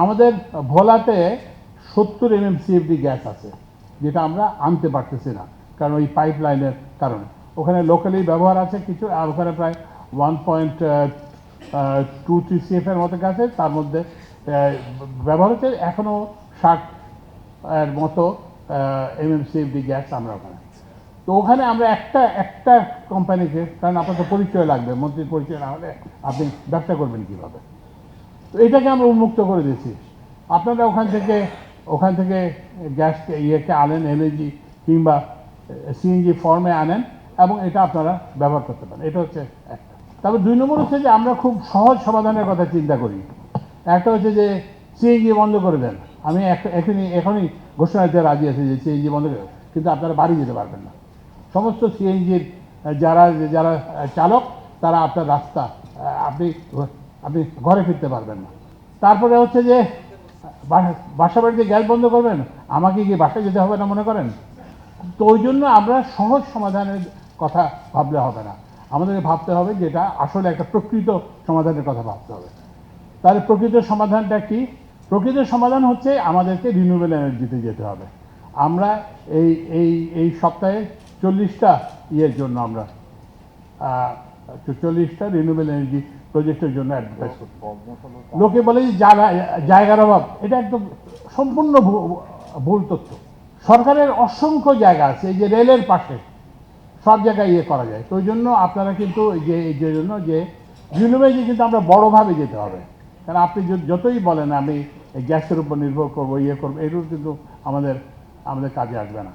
আমাদের ভোলাতে সত্তর M M CFD gas আছে, যেটা আমরা আনতে পারতেছি না, কারণ ওই পাইপ লাইনের কারণে। ওখানে লোকালি ব্যবহার আছে কিছু, আর ওখানে প্রায় ওয়ান পয়েন্ট টু থ্রি সিএফের মতো আছে, তার মধ্যে ব্যবহার হচ্ছে এখনও ষাট এর মতো এম এম সিএফডি গ্যাস আমরা ওখানে। তো ওখানে আমরা একটা একটা কোম্পানিকে কারণ আপনার পরিচয় লাগবে, মন্ত্রীর পরিচয় না হলে আপনি ব্যবসা করবেন কীভাবে? তো এটাকে আমরা উন্মুক্ত করে দিয়েছি। আপনারা ওখান থেকে ওখান থেকে গ্যাসকে ইয়েকে আনেন এলএনজি কিংবা সিএনজি ফর্মে আনেন এবং এটা আপনারা ব্যবহার করতে পারেন। এটা হচ্ছে একটা। তারপর দুই নম্বর হচ্ছে যে আমরা খুব সহজ সমাধানের কথা চিন্তা করি। একটা হচ্ছে যে সিএনজি বন্ধ করে দেন। আমি এক- এখনই এখনই ঘোষণা দিতে রাজি আছি যে সিএনজি বন্ধ করে কিন্তু আপনারা বাড়ি যেতে পারবেন না। সমস্ত সিএনজির যারা যারা চালক, তারা আপনার রাস্তা আপনি আপনি ঘরে ফিরতে পারবেন না। তারপরে হচ্ছে যে, বাসা বাড়িতে গ্যাস বন্ধ করবেন? আমাকে কি বাসায় যেতে হবে না মনে করেন? তো ওই জন্য আমরা সহজ সমাধানের কথা ভাবলে হবে না। আমাদেরকে ভাবতে হবে যেটা আসলে একটা প্রকৃত সমাধানের কথা ভাবতে হবে। তাহলে প্রকৃত সমাধানটা কি? প্রকৃত সমাধান হচ্ছে আমাদেরকে রিনিউয়েবল এনার্জিতে যেতে হবে। আমরা এই এই এই সপ্তাহে চল্লিশটা ইয়ের জন্য আমরা চল্লিশটা রিনিউয়েবল এনার্জি প্রজেক্টের জন্য অ্যাডভার্টাইজ করছি লোকে বলে যে জায়গা জায়গার অভাব। এটা একদম সম্পূর্ণ ভুল তথ্য। সরকারের অসংখ্য জায়গা আছে এই যে রেলের পাশে সব জায়গায় ইয়ে করা যায়। তো ওই জন্য আপনারা কিন্তু যে যে জন্য যে রিনিউয়েবল কিন্তু আমরা বড়োভাবে যেতে হবে। কারণ আপনি যতই বলেন আমি গ্যাসের উপর নির্ভর করব ইয়ে করব এগুলো কিন্তু আমাদের আমাদের কাজে আসবে না।